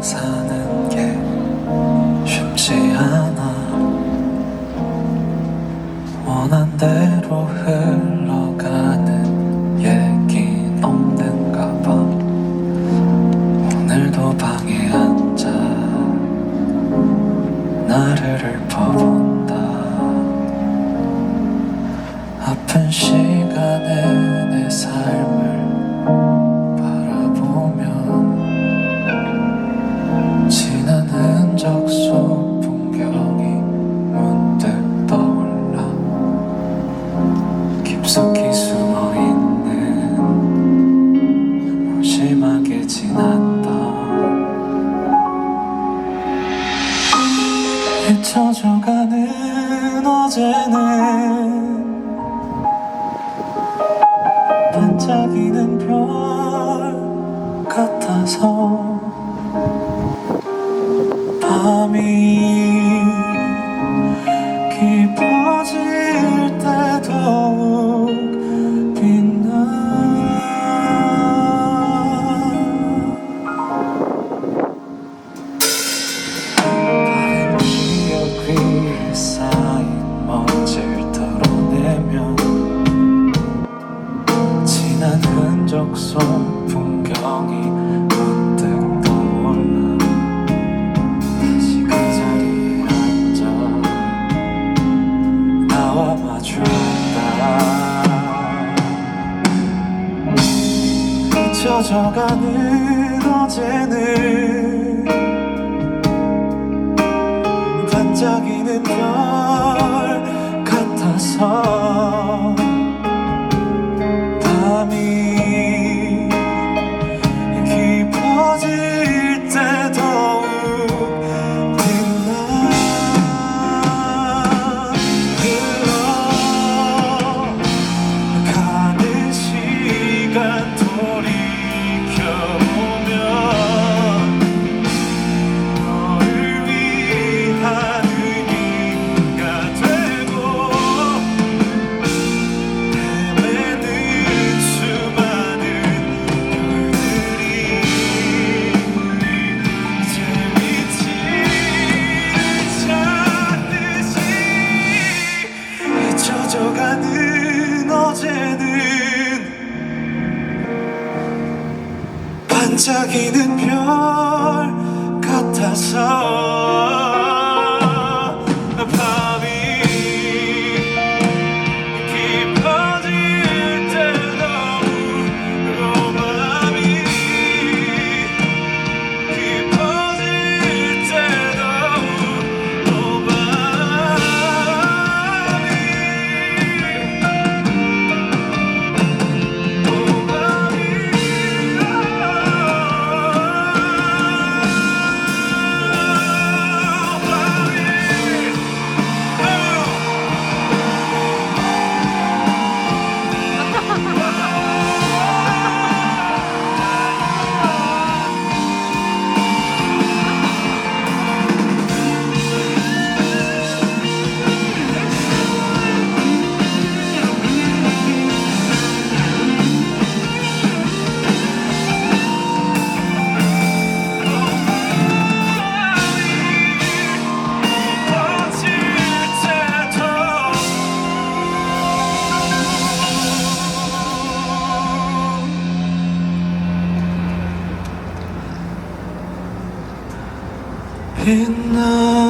사는 게 쉽지 않아. 원한 대로 흘러가는 얘긴 없는가 봐. 오늘도 방에 앉아 나를 읊어본다. 아픈 시간에 내 삶 깊숙이 숨어 있는 무심하게 지났다. 잊혀져가는 어제는 반짝이는 별 같아서 밤이 풍경이 문득 떠올라. 다시 그 자리에 앉아 나와 마주한다 잊혀져가는 어제는 반짝이는 별 같아서 반짝이는 별 같아서 빛나